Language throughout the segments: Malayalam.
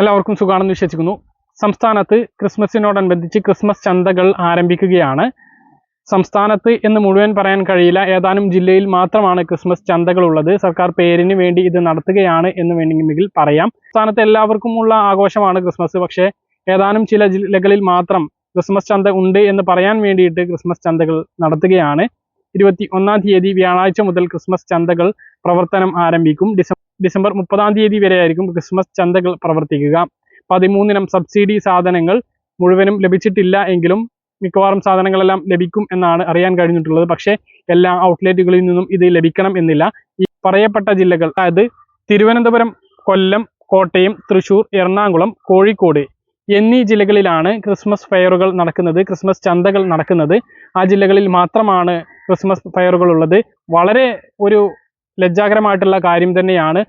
എല്ലാവർക്കും സുഖാണെന്ന് വിശ്വസിക്കുന്നു. സംസ്ഥാനത്ത് ക്രിസ്മസിനോടനുബന്ധിച്ച് ക്രിസ്മസ് ചന്തകൾ ആരംഭിക്കുകയാണ്. സംസ്ഥാനത്ത് എന്ന് മുഴുവൻ പറയാൻ കഴിയില്ല. ഏതാനും ജില്ലയിൽ മാത്രമാണ് ക്രിസ്മസ് ചന്തകൾ ഉള്ളത് സർക്കാർ പേരിന് വേണ്ടി ഇത് നടത്തുകയാണ് എന്ന് വേണമെങ്കിൽ പറയാം. സംസ്ഥാനത്ത് എല്ലാവർക്കുമുള്ള ആഘോഷമാണ് ക്രിസ്മസ്. പക്ഷേ ഏതാനും ചില ജില്ലകളിൽ മാത്രം ക്രിസ്മസ് ചന്ത ഉണ്ട് എന്ന് പറയാൻ വേണ്ടിയിട്ട് ക്രിസ്മസ് ചന്തകൾ നടത്തുകയാണ്. ഇരുപത്തി ഒന്നാം തീയതി വ്യാഴാഴ്ച മുതൽ ക്രിസ്മസ് ചന്തകൾ പ്രവർത്തനം ആരംഭിക്കും. ഡിസംബർ മുപ്പതാം തീയതി വരെയായിരിക്കും ക്രിസ്മസ് ചന്തകൾ പ്രവർത്തിക്കുക. പതിമൂന്നിനം സബ്സിഡി സാധനങ്ങൾ മുഴുവനും ലഭിച്ചിട്ടില്ല എങ്കിലും മിക്കവാറും സാധനങ്ങളെല്ലാം ലഭിക്കും എന്നാണ് അറിയാൻ കഴിഞ്ഞിട്ടുള്ളത്. പക്ഷേ എല്ലാ ഔട്ട്ലെറ്റുകളിൽ നിന്നും ഇത് ലഭിക്കണം എന്നില്ല. ഈ പറയപ്പെട്ട ജില്ലകൾ അതായത് തിരുവനന്തപുരം കൊല്ലം കോട്ടയം തൃശൂർ എറണാകുളം കോഴിക്കോട് എന്നീ ജില്ലകളിലാണ് ക്രിസ്മസ് ഫെയറുകൾ നടക്കുന്നത് ക്രിസ്മസ് ചന്തകൾ നടക്കുന്നത്. ആ ജില്ലകളിൽ മാത്രമാണ് ക്രിസ്മസ് ഫെയറുകൾ ഉള്ളത് വളരെ ഒരു ലജ്ജാകരമായിട്ടുള്ള കാര്യം തന്നെയാണ്.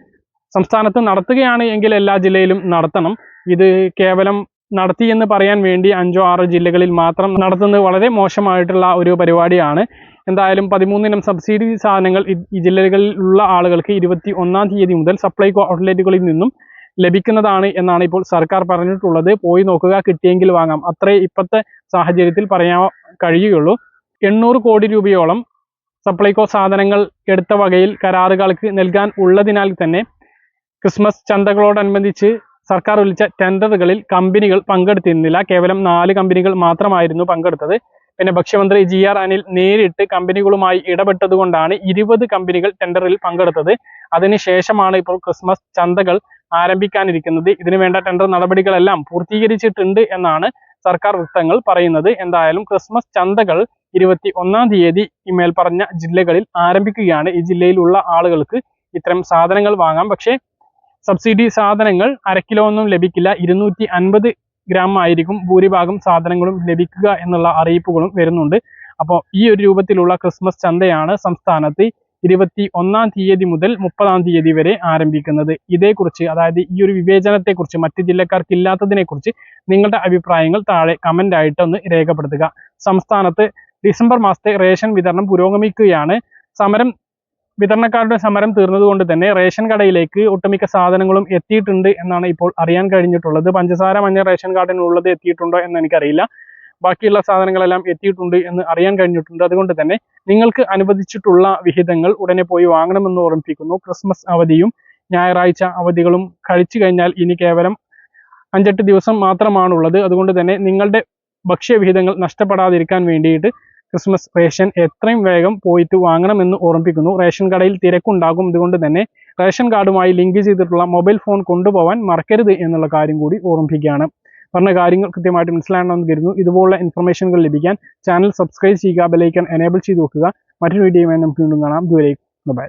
സംസ്ഥാനത്ത് നടത്തുകയാണ് എങ്കിൽ എല്ലാ ജില്ലയിലും നടത്തണം. ഇത് കേവലം നടത്തി എന്ന് പറയാൻ വേണ്ടി അഞ്ചോ ആറോ ജില്ലകളിൽ മാത്രം നടത്തുന്നത് വളരെ മോശമായിട്ടുള്ള ഒരു പരിപാടിയാണ്. എന്തായാലും പതിമൂന്നിനം സബ്സിഡി സാധനങ്ങൾ ഈ ജില്ലകളിൽ ഉള്ള ആളുകൾക്ക് ഇരുപത്തി ഒന്നാം തീയതി മുതൽ സപ്ലൈകോ ഔട്ട്ലെറ്റുകളിൽ നിന്നും ലഭിക്കുന്നതാണ് എന്നാണ് ഇപ്പോൾ സർക്കാർ പറഞ്ഞിട്ടുള്ളത്. പോയി നോക്കുക കിട്ടിയെങ്കിൽ വാങ്ങാം. അത്രേ ഇപ്പോഴത്തെ സാഹചര്യത്തിൽ പറയാൻ കഴിയുകയുള്ളൂ. എണ്ണൂറ് കോടി രൂപയോളം സപ്ലൈകോ സാധനങ്ങൾ എടുത്ത വകയിൽ കരാറുകൾക്ക് നൽകാൻ ഉള്ളതിനാൽ തന്നെ ക്രിസ്മസ് ചന്തകളോടനുബന്ധിച്ച് സർക്കാർ വിളിച്ച ടെൻഡറുകളിൽ കമ്പനികൾ പങ്കെടുത്തിരുന്നില്ല. കേവലം നാല് കമ്പനികൾ മാത്രമായിരുന്നു പങ്കെടുത്തത്. പിന്നെ ഭക്ഷ്യമന്ത്രി ജി ആർ അനിൽ നേരിട്ട് കമ്പനികളുമായി ഇടപെട്ടതുകൊണ്ടാണ് ഇരുപത് കമ്പനികൾ ടെൻഡറിൽ പങ്കെടുത്തത്. അതിനുശേഷമാണ് ഇപ്പോൾ ക്രിസ്മസ് ചന്തകൾ ആരംഭിക്കാനിരിക്കുന്നത്. ഇതിനു വേണ്ട ടെൻഡർ നടപടികളെല്ലാം പൂർത്തീകരിച്ചിട്ടുണ്ട് എന്നാണ് സർക്കാർ വൃത്തങ്ങൾ പറയുന്നത്. എന്തായാലും ക്രിസ്മസ് ചന്തകൾ ഇരുപത്തി ഒന്നാം തീയതി ഈ മേൽപ്പറഞ്ഞ ജില്ലകളിൽ ആരംഭിക്കുകയാണ്. ഈ ജില്ലയിലുള്ള ആളുകൾക്ക് ഇത്തരം സാധനങ്ങൾ വാങ്ങാം. പക്ഷേ സബ്സിഡി സാധനങ്ങൾ അര കിലോ ഒന്നും ലഭിക്കില്ല. ഇരുന്നൂറ്റി അൻപത് ഗ്രാം ആയിരിക്കും ഭൂരിഭാഗം സാധനങ്ങളും ലഭിക്കുക എന്നുള്ള അറിയിപ്പുകളും വരുന്നുണ്ട്. അപ്പോൾ ഈ ഒരു രൂപത്തിലുള്ള ക്രിസ്മസ് ചന്തയാണ് സംസ്ഥാനത്ത് ഇരുപത്തി ഒന്നാം തീയതി മുതൽ മുപ്പതാം തീയതി വരെ ആരംഭിക്കുന്നത്. ഇതേക്കുറിച്ച് അതായത് ഈ ഒരു വിവേചനത്തെക്കുറിച്ച് മറ്റ് ജില്ലക്കാർക്ക് ഇല്ലാത്തതിനെക്കുറിച്ച് നിങ്ങളുടെ അഭിപ്രായങ്ങൾ താഴെ കമന്റ് ആയിട്ട് ഒന്ന് രേഖപ്പെടുത്തുക. സംസ്ഥാനത്ത് ഡിസംബർ മാസത്തെ റേഷൻ വിതരണം പുരോഗമിക്കുകയാണ്. സമരം വിതരണക്കാരുടെ സമരം തീർന്നതുകൊണ്ട് തന്നെ റേഷൻ കടയിലേക്ക് ഒട്ടുമിക്ക സാധനങ്ങളും എത്തിയിട്ടുണ്ട് എന്നാണ് ഇപ്പോൾ അറിയാൻ കഴിഞ്ഞിട്ടുള്ളത്. പഞ്ചസാര മഞ്ഞ റേഷൻ കാർഡിനുള്ളത് എത്തിയിട്ടുണ്ടോ എന്ന് എനിക്കറിയില്ല. ബാക്കിയുള്ള സാധനങ്ങളെല്ലാം എത്തിയിട്ടുണ്ട് എന്ന് അറിയാൻ കഴിഞ്ഞിട്ടുണ്ട്. അതുകൊണ്ട് തന്നെ നിങ്ങൾക്ക് അനുവദിച്ചിട്ടുള്ള വിഹിതങ്ങൾ ഉടനെ പോയി വാങ്ങണമെന്ന് ഓർമ്മിപ്പിക്കുന്നു. ക്രിസ്മസ് അവധിയും ഞായറാഴ്ച അവധികളും കഴിച്ചു കഴിഞ്ഞാൽ ഇനി കേവലം അഞ്ചെട്ട് ദിവസം മാത്രമാണുള്ളത്. അതുകൊണ്ട് തന്നെ നിങ്ങളുടെ ഭക്ഷ്യവിഹിതങ്ങൾ നഷ്ടപ്പെടാതിരിക്കാൻ വേണ്ടിയിട്ട് ക്രിസ്മസ് റേഷൻ എത്രയും വേഗം പോയിട്ട് വാങ്ങണമെന്ന് ഓർമ്മിപ്പിക്കുന്നു. റേഷൻ കടയിൽ തിരക്കുണ്ടാകും. ഇതുകൊണ്ട് തന്നെ റേഷൻ കാർഡുമായി ലിങ്ക് ചെയ്തിട്ടുള്ള മൊബൈൽ ഫോൺ കൊണ്ടുപോകാൻ മറക്കരുത് എന്നുള്ള കാര്യം കൂടി ഓർമ്മിപ്പിക്കുകയാണ്. പറഞ്ഞ കാര്യങ്ങൾ കൃത്യമായിട്ട് മനസ്സിലാകണമെന്ന് കരുതുന്നു. ഇതുപോലുള്ള ഇൻഫർമേഷനുകൾ ലഭിക്കാൻ ചാനൽ സബ്സ്ക്രൈബ് ചെയ്യുക ബെലൈക്കൻ എനേബിൾ ചെയ്ത് നോക്കുക മറ്റൊരു വീഡിയോയുമായി നമുക്ക് വീണ്ടും കാണാം. ദൂരേക്ക് ബൈ